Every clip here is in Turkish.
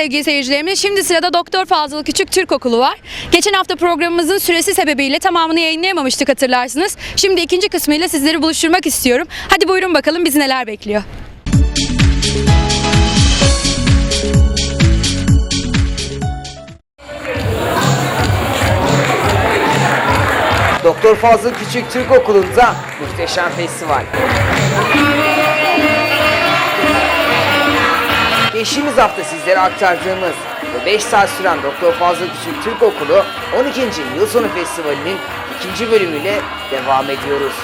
sevgili seyircilerimiz. Şimdi sırada Doktor Fazıl Küçük Türk Okulu var. Geçen hafta programımızın süresi sebebiyle tamamını yayınlayamamıştık hatırlarsınız. Şimdi ikinci kısmıyla sizleri buluşturmak istiyorum. Hadi buyurun bakalım bizi neler bekliyor. Doktor Fazıl Küçük Türk Okulu'nda muhteşem festival. Geçtiğimiz hafta sizlere aktardığımız ve 5 saat süren Doktor Fazıl Küçük Türk Okulu 12. Yıl Sonu Festivali'nin ikinci bölümüyle devam ediyoruz.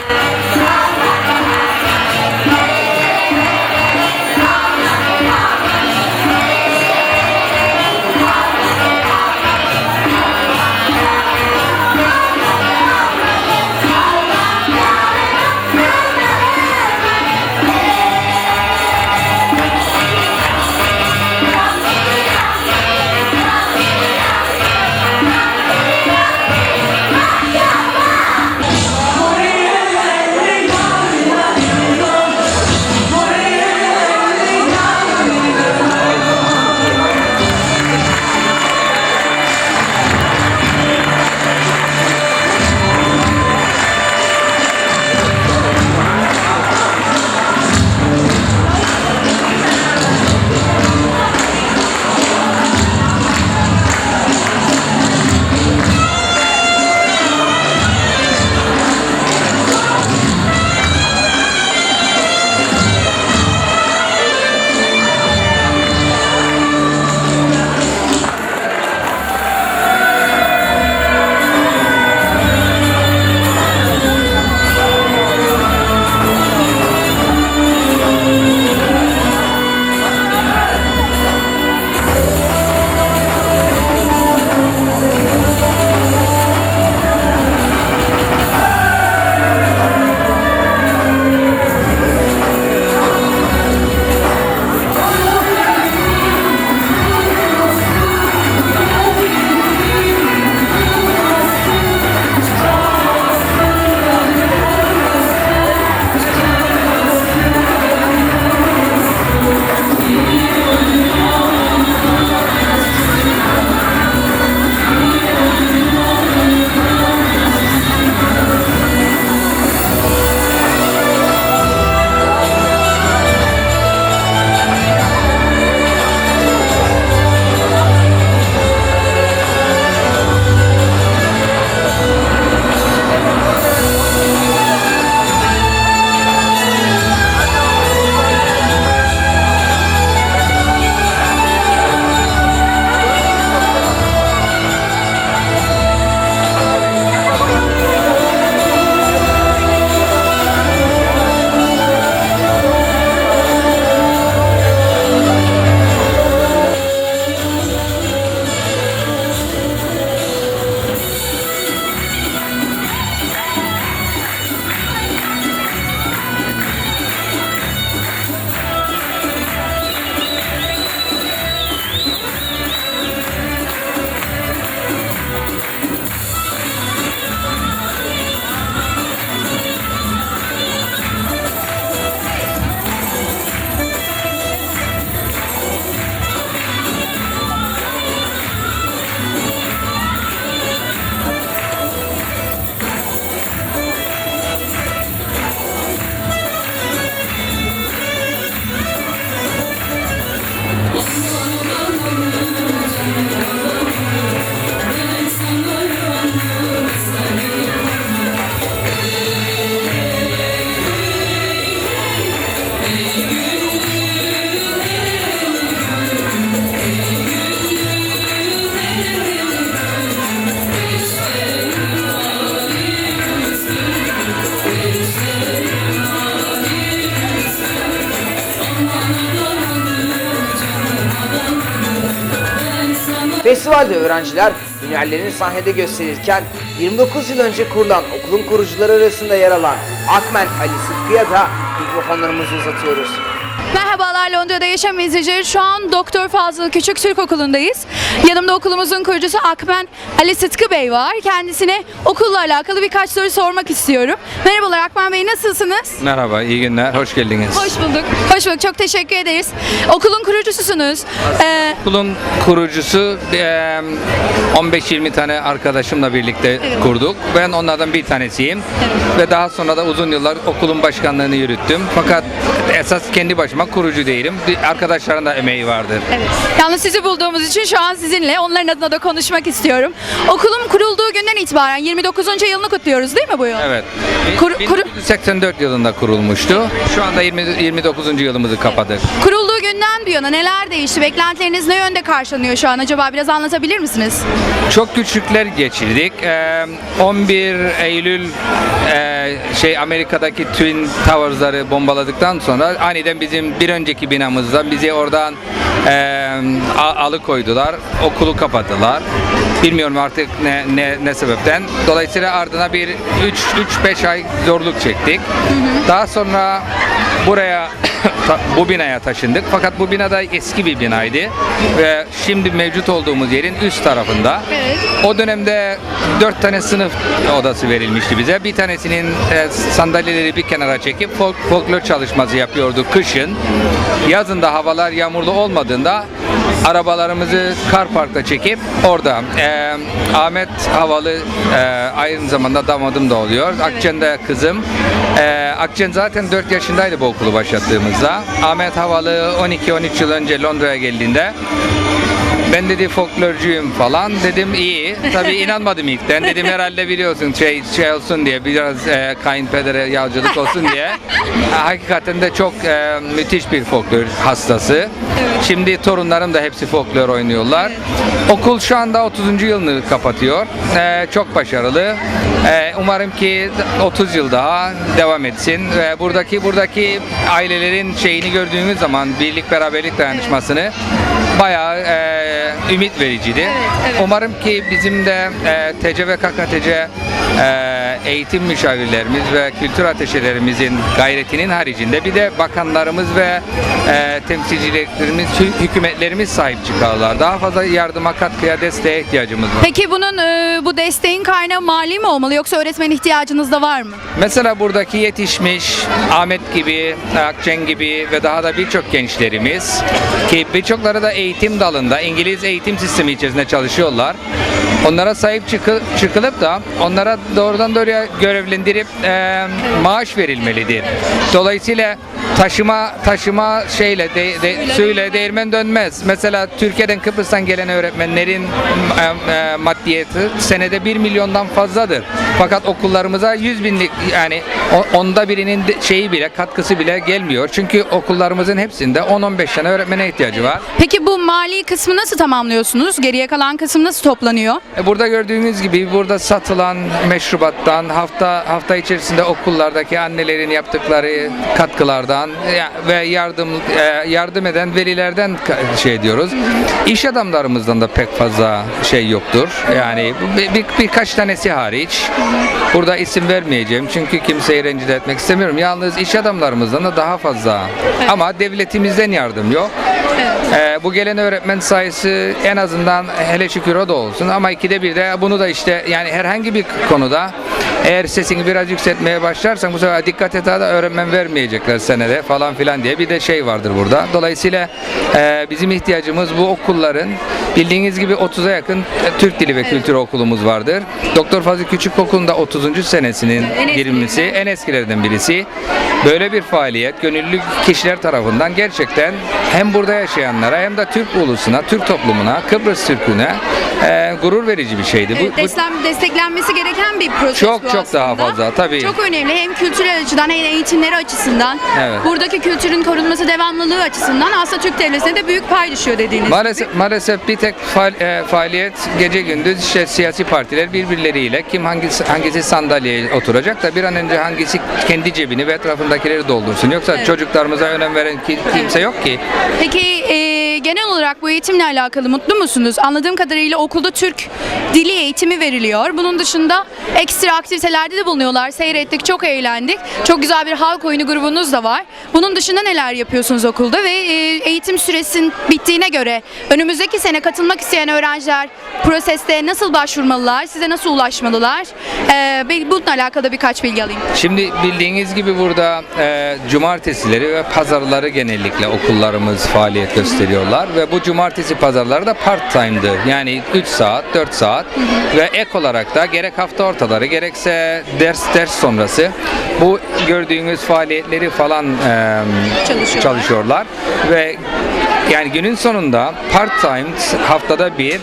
Festivalde öğrenciler hünerlerini sahnede gösterirken 29 yıl önce kurulan okulun kurucuları arasında yer alan Akmen Ali Sıtkı'ya da mikrofonlarımızı uzatıyoruz. Merhabalar Londra'da yaşam izleyicileri. Şu an Doktor Fazıl Küçük Türk Okulu'ndayız. Yanımda okulumuzun kurucusu Akben Ali Sıtkı Bey var. Kendisine okulla alakalı birkaç soru sormak istiyorum. Merhabalar Akben Bey nasılsınız? Merhaba, iyi günler, hoş geldiniz. Hoş bulduk. Hoş bulduk. Çok teşekkür ederiz. Okulun kurucususunuz. Ee, Okulun kurucusu eee, 15-20 tane arkadaşımla birlikte kurduk. Ben onlardan bir tanesiyim. Ve daha sonra da uzun yıllar okulun başkanlığını yürüttüm. Fakat esas kendi başıma kurucu değilim. Arkadaşların da emeği vardır. Evet. Yalnız sizi bulduğumuz için şu an sizinle onların adına da konuşmak istiyorum. Okulum kurulduğu günden itibaren 29. yılını kutluyoruz değil mi bu yıl? Evet. Kuru- 1984 yılında kurulmuştu. Şu anda 20, 29. yılımızı kapadık. Kurulduğu günden bu yana neler değişti? Beklentileriniz ne yönde karşılanıyor şu an acaba? Biraz anlatabilir misiniz? Çok küçükler geçirdik. Ee, 11 Eylül e, şey Amerika'daki Twin Towers'ları bombaladıktan sonra aniden bizim bir önceki binamızdan bizi oradan e, alıkoydular. Okulu kapattılar. Bilmiyorum artık ne, ne, ne sebepten. Dolayısıyla ardına bir 3-5 ay zorluk çektik. Daha sonra buraya bu binaya taşındık. Fakat bu binada eski bir binaydı ve şimdi mevcut olduğumuz yerin üst tarafında. Evet. O dönemde dört tane sınıf odası verilmişti bize. Bir tanesinin e, sandalyeleri bir kenara çekip folk, folklor çalışması yapıyorduk kışın. Yazın da havalar yağmurlu olmadığında arabalarımızı kar parkta çekip orada e, Ahmet Havalı e, aynı zamanda damadım da oluyor. Akçen de kızım. E, Akçen zaten 4 yaşındaydı bu okulu başlattığımızda. Ahmet Havalı 12-13 yıl önce Londra'ya geldiğinde ben dedi folklorcuyum falan dedim iyi. Tabii inanmadım ilkten. Dedim herhalde biliyorsun şey, şey olsun diye biraz e, kayınpedere yağcılık olsun diye. Ha, Hakikaten de çok e, müthiş bir folklor hastası. Şimdi torunlarım da hepsi folklor oynuyorlar. Okul şu anda 30. yılını kapatıyor. E, çok başarılı. E, umarım ki 30 yıl daha devam etsin. Ve buradaki buradaki ailelerin şeyini gördüğümüz zaman birlik beraberlik dayanışmasını bayağı e, ümit vericiydi. evet. Umarım ki bizim de e, TC ve KKTC e, eğitim müşavirlerimiz ve kültür ateşelerimizin gayretinin haricinde bir de bakanlarımız ve e, temsilcilerimiz, hü- hükümetlerimiz sahip çıkarlar. Daha fazla yardıma, katkıya, desteğe ihtiyacımız var. Peki bunun e, bu desteğin kaynağı mali mi olmalı yoksa öğretmen ihtiyacınız da var mı? Mesela buradaki yetişmiş Ahmet gibi, Akçen gibi ve daha da birçok gençlerimiz ki birçokları da eğitim dalında İngiliz eğitim sistemi içerisinde çalışıyorlar. Onlara sahip çıkı- çıkılıp da onlara doğrudan doğruya görevlendirip e, maaş verilmelidir. Dolayısıyla taşıma taşıma şeyle de, de, suyla değirmen dönmez. Mesela Türkiye'den Kıbrıs'tan gelen öğretmenlerin e, e, maddiyeti senede 1 milyondan fazladır. Fakat okullarımıza 100 binlik yani onda birinin şeyi bile katkısı bile gelmiyor. Çünkü okullarımızın hepsinde 10-15 tane öğretmene ihtiyacı var. Peki bu mali kısmı nasıl tamamlıyorsunuz? Geriye kalan kısım nasıl toplanıyor? E, Burada gördüğünüz gibi burada satılan meşrubattan hafta hafta içerisinde okullardaki annelerin yaptıkları katkılardan ve yardım e, yardım eden velilerden şey diyoruz. İş adamlarımızdan da pek fazla şey yoktur. Yani bir, bir- birkaç tanesi hariç. Burada isim vermeyeceğim çünkü kimseyi rencide etmek istemiyorum. Yalnız iş adamlarımızdan da daha fazla. Ama devletimizden yardım yok. Ee, bu gelen öğretmen sayısı en azından hele şükür o da olsun ama ikide bir de bunu da işte yani herhangi bir konuda eğer sesini biraz yükseltmeye başlarsan bu sefer dikkat et da öğretmen vermeyecekler senede falan filan diye bir de şey vardır burada. Dolayısıyla e, bizim ihtiyacımız bu okulların bildiğiniz gibi 30'a yakın e, Türk Dili ve Kültürü okulumuz vardır. Doktor Fazıl Küçük Okulu'nda 30. senesinin En girilmesi en eskilerden birisi. Böyle bir faaliyet gönüllü kişiler tarafından gerçekten hem burada yaşayanlara hem de Türk ulusuna, Türk toplumuna, Kıbrıs Türk'üne e, gurur verici bir şeydi. Bu- Evet, bu, destek- desteklenmesi gereken bir proses Çok, bu çok daha aslında. fazla, tabii. Çok önemli hem kültürel açıdan hem eğitimleri açısından. Evet. Buradaki kültürün korunması devamlılığı açısından aslında Türk devletine de büyük pay düşüyor dediğiniz Maalesef, maalesef bir tek faal- e, faaliyet gece gündüz işte siyasi partiler birbirleriyle kim hangisi hangisi sandalyeye oturacak da bir an önce hangisi kendi cebini ve etrafındakileri doldursun. Yoksa çocuklarımıza önem veren ki, kimse yok ki. Peki e, e, genel olarak bu eğitimle alakalı mutlu musunuz? Anladığım kadarıyla okulda Türk dili eğitimi veriliyor. Bunun dışında ekstra aktivitelerde de bulunuyorlar. Seyrettik, çok eğlendik. Çok güzel bir halk oyunu grubunuz da var. Bunun dışında neler yapıyorsunuz okulda ve e, eğitim süresin bittiğine göre önümüzdeki sene katılmak isteyen öğrenciler proseste nasıl başvurmalılar? Size nasıl ulaşmalılar? E, bununla alakalı birkaç bilgi alayım. Şimdi bildiğiniz gibi burada e, cumartesileri ve pazarları genellikle okullarımız faaliyet gösteriyorlar ve bu cumartesi pazarları da part time'dı. Yani 3 saat, 4 saat ve ek olarak da gerek hafta ortaları gerekse ders ders sonrası bu gördüğünüz faaliyetleri falan e, Çalışıyorlar. çalışıyorlar ve yani günün sonunda part time haftada bir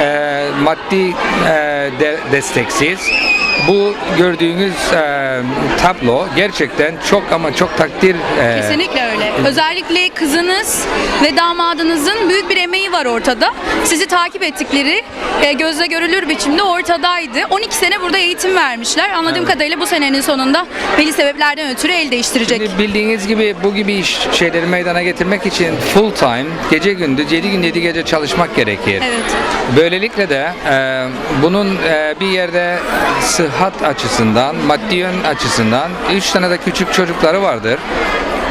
e, maddi e, de- desteksiz bu gördüğünüz e, tablo gerçekten çok ama çok takdir e, Kesinlikle öyle. Özellikle kızınız ve damadınızın büyük bir emeği var ortada. Sizi takip ettikleri e, gözle görülür biçimde ortadaydı. 12 sene burada eğitim vermişler. Anladığım kadarıyla bu senenin sonunda belli sebeplerden ötürü el değiştirecek. Şimdi bildiğiniz gibi bu gibi iş şeyleri meydana getirmek için full time gece gündüz 7 gün 7 gece çalışmak gerekir. Evet. Böylelikle de e, bunun e, bir yerde sıhhat açısından, maddi yön açısından üç tane de küçük çocukları vardır.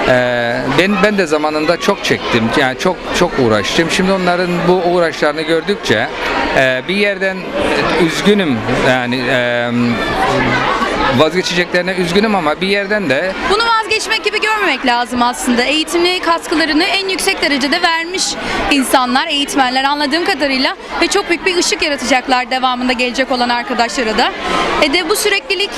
E, ben ben de zamanında çok çektim. Yani çok çok uğraştım. Şimdi onların bu uğraşlarını gördükçe e, bir yerden e, üzgünüm. Yani e, vazgeçeceklerine üzgünüm ama bir yerden de Bunu vazgeçmek gibi görmemek lazım aslında. Eğitimli katkılarını en yüksek derecede vermiş insanlar, eğitmenler anladığım kadarıyla ve çok büyük bir ışık yaratacaklar devamında gelecek olan arkadaşlara da. E de bu süreklilik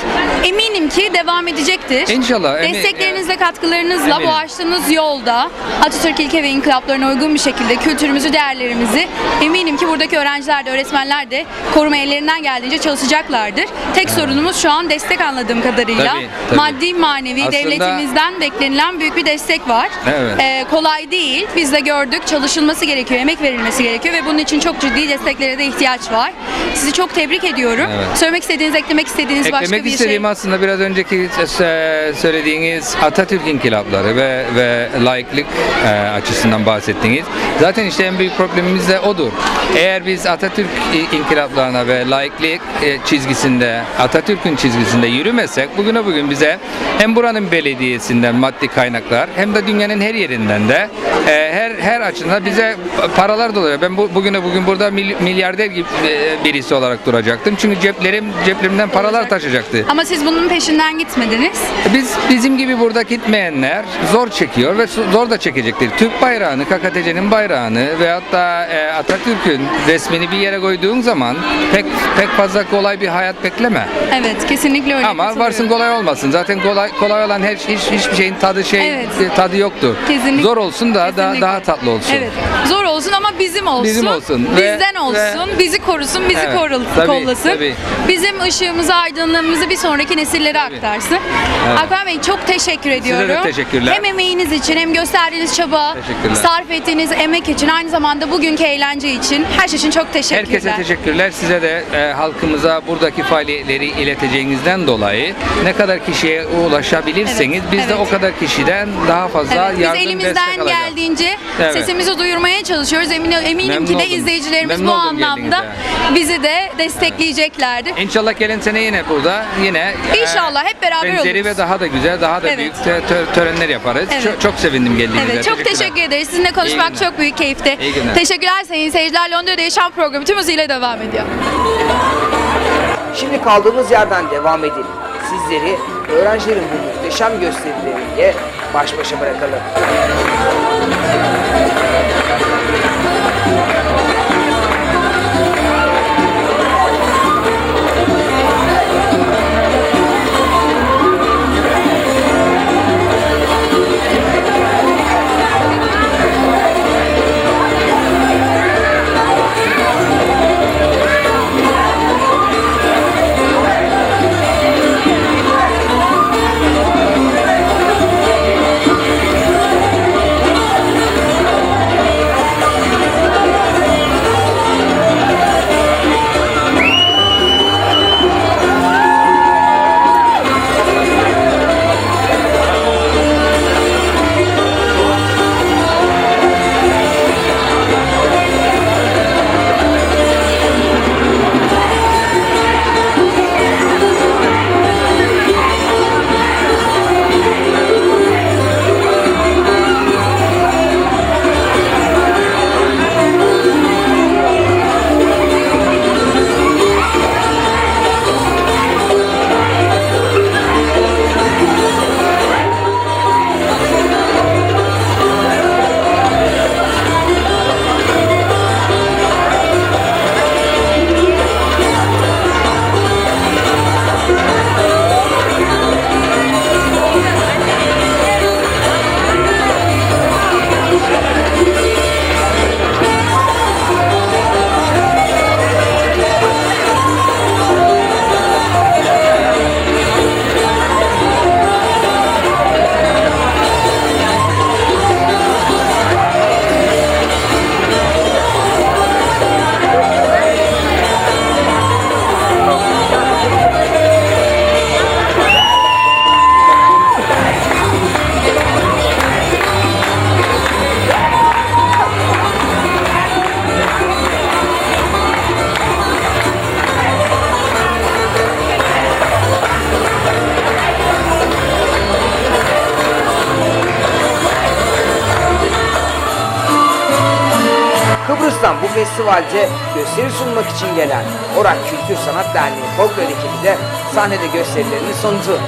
eminim ki devam edecektir. İnşallah, Desteklerinizle, katkılarınızla Eminim. bu açtığınız yolda Atatürk ilke ve inkılaplarına uygun bir şekilde kültürümüzü, değerlerimizi eminim ki buradaki öğrenciler de, öğretmenler de koruma ellerinden geldiğince çalışacaklardır. Tek sorunumuz şu an destek anladığım kadarıyla. Tabii, tabii. Maddi, manevi, Aslında- devletimizden beklenilen büyük bir destek var. Evet. Ee, kolay değil. Biz de gördük. Çalışılması gerekiyor, emek verilmesi gerekiyor ve bunun için çok ciddi desteklere de ihtiyaç var. Sizi çok tebrik ediyorum. Evet. Söylemek istediğiniz, eklemek istediğiniz başka Eklemek bir istediğim şey. aslında biraz önceki e, söylediğiniz Atatürk inkılapları ve ve laiklik e, açısından bahsettiğiniz. Zaten işte en büyük problemimiz de odur. Eğer biz Atatürk inkılaplarına ve laiklik e, çizgisinde, Atatürk'ün çizgisinde yürümesek bugüne bugün bize hem buranın belediyesinden maddi kaynaklar hem de dünyanın her yerinden de e, her her açıdan bize paralar doluyor. Ben bu, bugüne bugün burada mil- milyarder gibi e, birisi olarak duracaktım. Çünkü ceplerim ceplerimden paralar taşacaktı. Ama siz bunun peşinden gitmediniz. Biz bizim gibi burada gitmeyenler zor çekiyor ve zor da çekecektir. Türk bayrağını, KKTC'nin bayrağını veyahut da e, Atatürk'ün resmini bir yere koyduğun zaman pek pek fazla kolay bir hayat bekleme. Evet, kesinlikle öyle. Ama katılıyorum. varsın kolay olmasın. Zaten kolay kolay olan her hiç, hiçbir şeyin tadı şey Evet. e, tadı yoktur. Kesinlikle. Zor olsun da daha, Kesinlikle. daha tatlı olsun. Evet. Zor olsun ama bizim olsun. Bizim olsun. Ve- Bizden olsun. bizi korusun, bizi Evet. korul, Tabii, kollasın. tabii. Bizim ışığımızı, aydınlığımızı bir sonraki nesillere aktarsın. Evet. Alper Bey çok teşekkür ediyorum. teşekkürler. Hem emeğiniz için hem gösterdiğiniz çaba, Teşekkürler. sarf ettiğiniz emek için, aynı zamanda bugünkü eğlence için her şey için çok teşekkürler. Herkese teşekkürler. Size de e, halkımıza buradaki faaliyetleri ileteceğinizden dolayı ne kadar kişiye ulaşabilirseniz Evet, biz de evet. o kadar kişiden daha fazla Evet, biz yardım destek elimizden geldiğince Evet. sesimizi duyurmaya çalışıyoruz. Emin, eminim Memnun ki de oldum. izleyicilerimiz Memnun bu anlamda geldiğinize. bizi de destekleyeceklerdir. İnşallah gelen sene yine burada yine e, İnşallah hep beraber benzeri oluruz. ve daha da güzel, daha da Evet. büyük tö- tö- törenler yaparız. Evet. Çok, çok sevindim geldiğinizde. Evet çok teşekkür ederiz. Sizinle konuşmak çok büyük keyifti. Teşekkürler sayın seyirciler. Londra'da Yaşam programı tüm hızıyla devam ediyor. Şimdi kaldığımız yerden devam edelim. Sizleri öğrencilerin bu muhteşem gösterileriyle baş başa bırakalım. Ardından bu festivalde gösteri sunmak için gelen Orak Kültür Sanat Derneği folklor ekibi de sahnede gösterilerini sundu.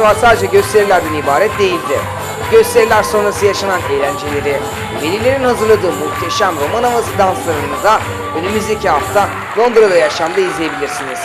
Festival sadece gösterilerden ibaret değildi. Gösteriler sonrası yaşanan eğlenceleri, velilerin hazırladığı muhteşem roman havası danslarını da önümüzdeki hafta Londra'da yaşamda izleyebilirsiniz.